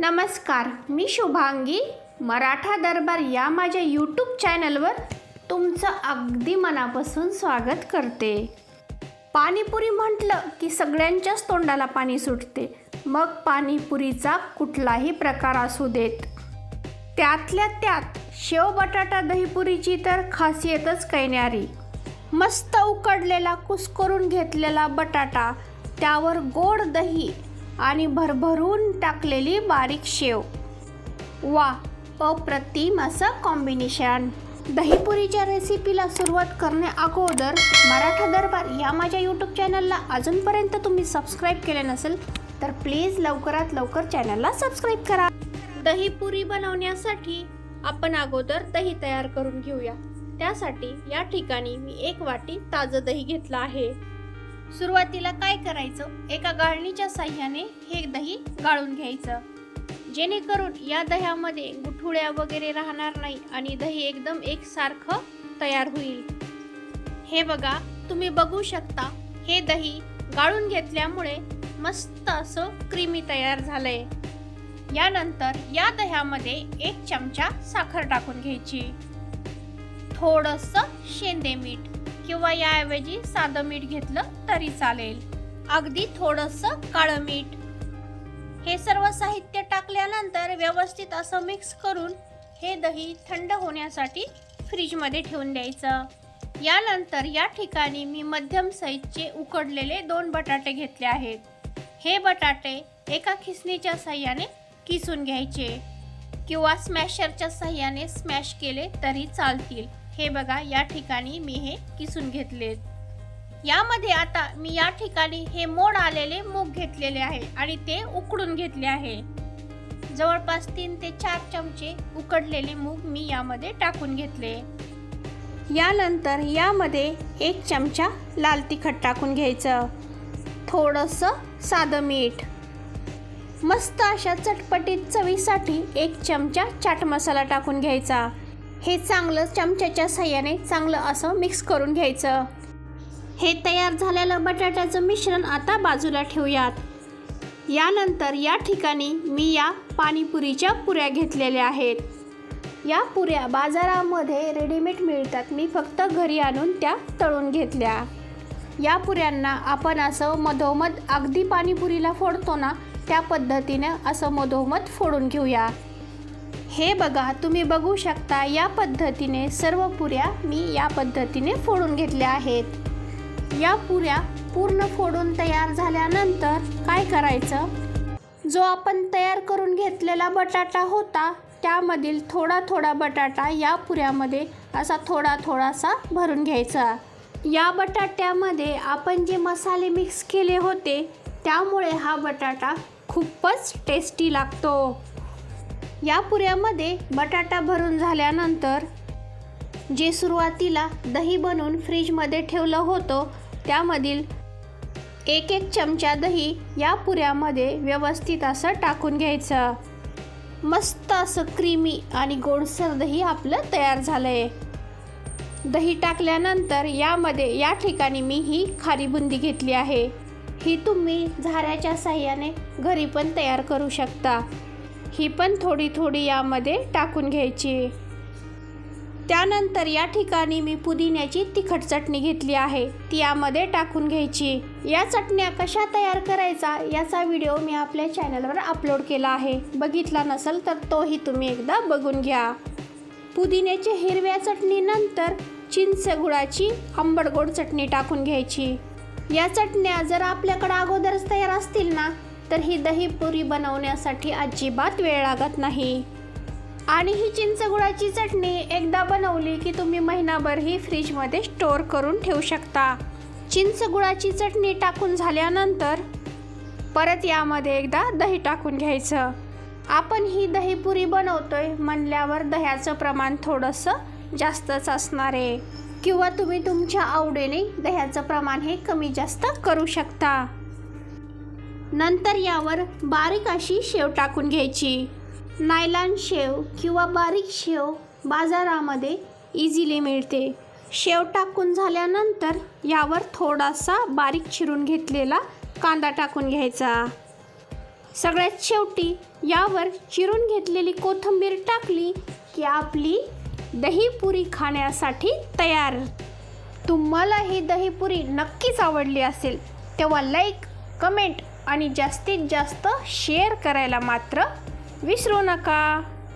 नमस्कार मी शुभांगी. मराठा दरबार या माझ्या यूट्यूब चॅनलवर तुमचं अगदी मनापासून स्वागत करते. पाणीपुरी म्हटलं की सगळ्यांच्याच तोंडाला पाणी सुटते. मग पाणीपुरीचा कुठलाही प्रकार असू देत. त्यातल्या त्यात शेव बटाटा दहीपुरीची तर खासियतच कैन्यारी. मस्त उकडलेला कुस्करून घेतलेला बटाटा त्यावर गोड दही आणि भरभरून टाकलेली बारीक शेव. वा अप्रतिम असं कॉम्बिनेशन दहीपुरीच्या रेसिपीला सुरुवात करण्या अगोदर मराठा दरबार या माझ्या यूट्यूब चॅनलला अजूनपर्यंत तुम्ही सबस्क्राईब केले नसेल तर प्लीज लवकरात लवकर चॅनलला सबस्क्राईब करा. दहीपुरी बनवण्यासाठी आपण अगोदर दही तयार करून घेऊया. त्यासाठी या ठिकाणी मी एक वाटी ताजं दही घेतलं आहे. सुरुवातीला काय करायचं? एका गाळणीच्या साह्याने हे दही गाळून घ्यायचं. जेणेकरून या दह्यामध्ये गुठुळ्या वगैरे राहणार नाही आणि दही एकदम एकसारखं तयार होईल. हे बघा तुम्ही बघू शकता हे दही गाळून घेतल्यामुळे मस्त असं क्रीमी तयार झालंय. यानंतर या दह्यामध्ये एक चमचा साखर टाकून घ्यायची. थोडस शेंदे मीठ. किंवा याऐवजी साधं मीठ घेतलं तरी चालेल. अगदी थोडस काळं मीठ. हे सर्व साहित्य टाकल्यानंतर व्यवस्थित असं मिक्स करून हे दही थंड होण्यासाठी फ्रीजमध्ये ठेवून द्यायचं. यानंतर या ठिकाणी मी मध्यम साईजचे उकडलेले दोन बटाटे घेतले आहेत. हे बटाटे एका खिसणीच्या साह्याने किसून घ्यायचे. किंवा स्मॅशरच्या साह्याने स्मॅश केले तरी चालतील. हे बघा या ठिकाणी मी हे किसून घेतलेत यामध्ये आता मी या ठिकाणी हे मोड आलेले मूग घेतलेले आहे आणि ते उकडून घेतले आहे. जवळपास तीन ते चार चमचे उकडलेले मूग मी यामध्ये टाकून घेतले. यानंतर यामध्ये एक चमचा लाल तिखट टाकून घ्यायचं. थोडंसं साधं मीठ. मस्त अशा चटपटीत चवीसाठी एक चमचा चाट मसाला टाकून घ्यायचा. हे चांगलं चमच्याच्या सहाय्याने चांगलं असं मिक्स करून घ्यायचं. हे तयार झालेलं बटाट्याचं मिश्रण आता बाजूला ठेवूयात. यानंतर या ठिकाणी मी या पाणीपुरीच्या पुऱ्या घेतलेल्या आहेत. या पुऱ्या बाजारामध्ये रेडीमेड मिळतात. मी फक्त घरी आणून त्या तळून घेतल्या. या पुऱ्यांना आपण असं मधोमध अगदी पाणीपुरीला फोडतो ना त्या पद्धतीनं असं मधोमध फोडून घेऊया. हे बघा तुम्ही बघू शकता या पद्धतीने सर्व पुऱ्या मी या पद्धतीने फोडून घेतल्या आहेत. या पुऱ्या पूर्ण फोडून तयार झाल्यानंतर काय करायचं? जो आपण तयार करून घेतलेला बटाटा होता त्यामधील थोडा थोडा बटाटा या पुऱ्यामध्ये असा थोडा थोडासा भरून घ्यायचा. या बटाट्यामध्ये आपण जे मसाले मिक्स केले होते त्यामुळे हा बटाटा खूपच टेस्टी लागतो. या पुऱ्यामध्ये बटाटा भरून झाल्यानंतर जे सुरुवातीला दही बनवून फ्रीजमध्ये ठेवलं होतं त्यामधील एक एक चमचा दही या पुऱ्यामध्ये व्यवस्थित असं टाकून घ्यायचं. मस्त असं क्रीमी आणि गोडसर दही आपलं तयार झालं आहे दही टाकल्यानंतर यामध्ये या ठिकाणी मी ही खारी बुंदी घेतली आहे. ही तुम्ही झाऱ्याच्या साह्याने घरी पण तयार करू शकता. ही पण थोडी थोडी यामध्ये टाकून घ्यायची. त्यानंतर या ठिकाणी मी पुदिन्याची तिखट चटणी घेतली आहे. ती यामध्ये टाकून घ्यायची. या चटण्या कशा तयार करायचा याचा व्हिडिओ मी आपल्या चॅनलवर अपलोड केला आहे. बघितला नसेल तर तोही तुम्ही एकदा बघून घ्या. पुदिन्याची हिरव्या चटणीनंतर चिंच गुळाची आंबडगोड चटणी टाकून घ्यायची. या चटण्या जर आपल्याकडं अगोदरच तयार असतील ना तर ही दहीपुरी बनवण्यासाठी अजिबात वेळ लागत नाही. आणि ही चिंचगुळाची चटणी एकदा बनवली की तुम्ही महिनाभर ही फ्रीजमध्ये स्टोअर करून ठेवू शकता. चिंचगुळाची चटणी टाकून झाल्यानंतर परत यामध्ये एकदा दही टाकून घ्यायचं. आपण ही दहीपुरी बनवतोय म्हणल्यावर दह्याचं प्रमाण थोडंसं जास्तच असणार आहे. किंवा तुम्ही तुमच्या आवडीने दह्याचं प्रमाण हे कमी जास्त करू शकता. नंतर यावर बारीक अशी शेव टाकून घ्यायची. नायलॉन शेव किंवा बारीक शेव बाजारामध्ये इझिली मिळते. शेव टाकून झाल्यानंतर यावर थोडासा बारीक चिरून घेतलेला कांदा टाकून घ्यायचा. सगळ्यात शेवटी यावर चिरून घेतलेली कोथिंबीर टाकली की आपली दहीपुरी खाण्यासाठी तयार. तुम्हाला ही दहीपुरी नक्कीच आवडली असेल तेव्हा लाईक कमेंट आणि जास्तीत जास्त शेअर करायला मात्र विसरू नका.